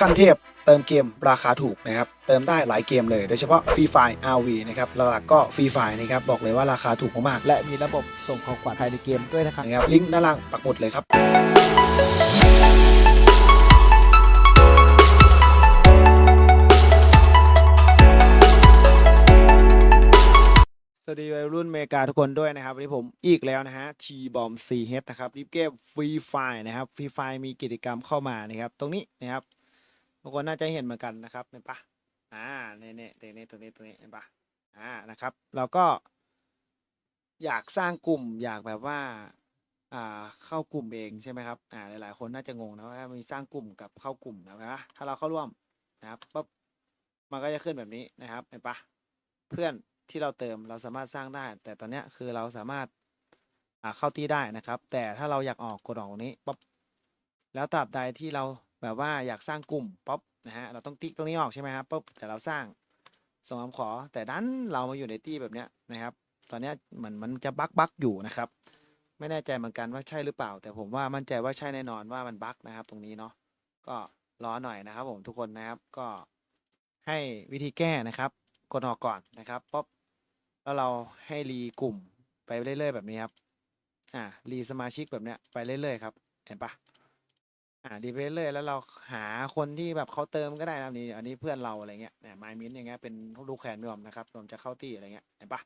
ขั้นเทพเติมเกมราคาถูกนะครับ เติมได้หลายเกมเลย โดยเฉพาะฟรีไฟ RV นะครับหลักๆก็ฟรีไฟนะครับ บอกเลยว่าราคาถูกมากๆและมีระบบส่งของขวัญภายในเกมด้วยนะครับนะครับลิงก์ด้านล่างปักหมุดเลยครับสวัสดีวัยรุ่นเมกาทุกคนด้วยนะครับวันนี้ผมอีกแล้วนะฮะ T Bomb CH นะครับรีบเกมฟรีไฟนะครับฟรีไฟมีกิจกรรมเข้ามานะครับ ตรงนี้นะครับ ทุกคนน่าจะเห็นเหมือนกันนะครับเห็นปะอ่าเนี่ยเนี่ยตรงนี้ตรงนี้ตรงนี้เห็นปะอ่านะครับ เราก็ อยากสร้างกลุ่มอยากแบบว่าอ่าเข้ากลุ่มเองใช่ไหมครับอ่าหลายๆ คนน่าจะงงนะว่ามีสร้างกลุ่มกับเข้ากลุ่มนะถ้าเราเข้าร่วมนะครับปุ๊บมันก็จะขึ้นแบบนี้นะครับเห็นปะเพื่อนที่เราเติมเราสามารถสร้างได้ แต่ตอนนี้คือเราสามารถอ่าเข้าที่ได้นะครับ แต่ถ้าเราอยากออกกดออกตรงนี้ปุ๊บแล้วตราบใดที่เรา แบบว่าอยากสร้างกลุ่มปุ๊บนะฮะเราต้องติ๊กตรงนี้ออกใช่ไหมครับปุ๊บแต่เราสร้างส่งคำขอ แต่ดันเรามาอยู่ในที่แบบเนี้ยนะครับ ตอนนี้เหมือนมันจะบั๊กบั๊กอยู่นะครับ ไม่แน่ใจเหมือนกันว่าใช่หรือเปล่า แต่ผมว่ามั่นใจว่าใช่แน่นอนว่ามันบั๊กนะครับ ตรงนี้เนาะก็รอหน่อยนะครับ ผมทุกคนนะครับก็ให้วิธีแก้นะครับ กดออกก่อนนะครับป๊บแล้วเราให้รีกลุ่มไปเรื่อยๆแบบนี้ครับ อ่ารีสมาชิกแบบเนี้ยไปเรื่อยๆครับ เห็นปะ อ่ารีไปเรื่อยแล้วเราหาคนที่แบบเขาเติมก็ได้นะครับนี่อันนี้เพื่อนเราอะไรเงี้ยเนี่ยไมมินอย่างเงี้ยเป็นลูกแขนรวมนะครับรวมจะเข้าตีอะไรเงี้ยเห็นปะ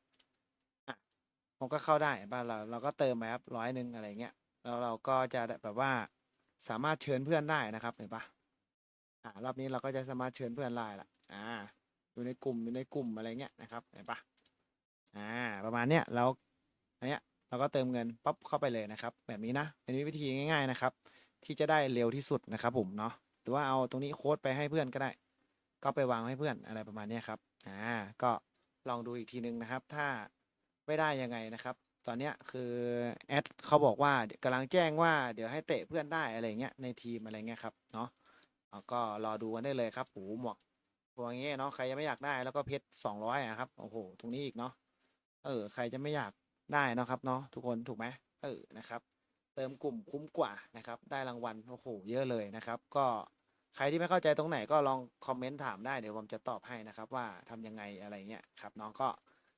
ผมก็เข้าได้บ้านเราเราก็เติมไปครับร้อยหนึ่งอะไรเงี้ยแล้วเราก็จะแบบว่าสามารถเชิญเพื่อนได้นะครับเห็นปะอ่ารอบนี้เราก็จะสามารถเชิญเพื่อนได้ละอ่าอยู่ในกลุ่มอยู่ในกลุ่มอะไรเงี้ยนะครับเห็นปะอ่าประมาณเนี้ยเราอันเนี้ยเราก็เติมเงินปั๊บเข้าไปเลยนะครับ แบบนี้นะเป็นวิธีง่าย ๆนะครับ ที่จะได้เร็วที่สุดนะครับผมเนาะหรือว่าเอาตรงนี้โค้ดไปให้เพื่อนก็ได้ ก็ไปวางให้เพื่อนอะไรประมาณนี้ครับอ่าก็ลองดูอีกทีนึงนะครับ ถ้าไม่ได้ยังไงนะครับ ตอนนี้คือแอดเขาบอกว่าเดี๋ยวกำลังแจ้งว่าเดี๋ยวให้เตะเพื่อนได้อะไรเงี้ยในทีมอะไรเงี้ยครับเนาะก็รอดูกันได้เลยครับโอ้โหมวกตัวเงี้ยเนาะใครยังไม่อยากได้แล้วก็เพชรสองร้อยอะครับโอ้โหตรงนี้อีกเนาะเออ ใครจะไม่อยากได้เนาะครับเนาะทุกคนถูกไหมเออนะครับ เติมกลุ่มคุ้มกว่านะครับ ได้รางวัลโอ้โหเยอะเลยนะครับ ก็ใครที่ไม่เข้าใจตรงไหนก็ลองคอมเมนต์ถามได้เดี๋ยวผมจะตอบให้นะครับ ว่าทำยังไงอะไรเงี้ยครับน้องก็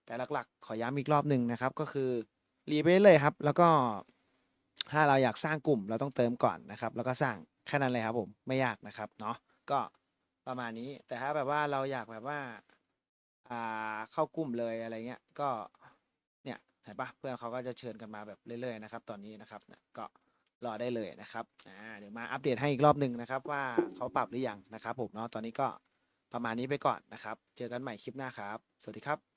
แต่หลักๆ ขอย้ำอีกรอบหนึ่งนะครับ ก็คือรีไปเลยครับ แล้วก็ถ้าเราอยากสร้างกลุ่มเราต้องเติมก่อนนะครับ แล้วก็สร้างแค่นั้นเลยครับผมไม่ยากนะครับเนาะก็ประมาณนี้แต่ถ้าแบบว่าเราอยากแบบว่า อ่าเข้ากลุ่มเลยอะไรเงี้ยก็ เห็นปะเพื่อนเขาก็จะเชิญกันมาแบบเรื่อยๆนะครับ ตอนนี้นะครับก็รอได้เลยนะครับอ่าเดี๋ยวมาอัปเดตให้อีกรอบหนึ่งนะครับ ว่าเขาปรับหรือยังนะครับผมเนาะตอนนี้ก็ประมาณนี้ไปก่อนนะครับ เจอกันใหม่คลิปหน้าครับ สวัสดีครับ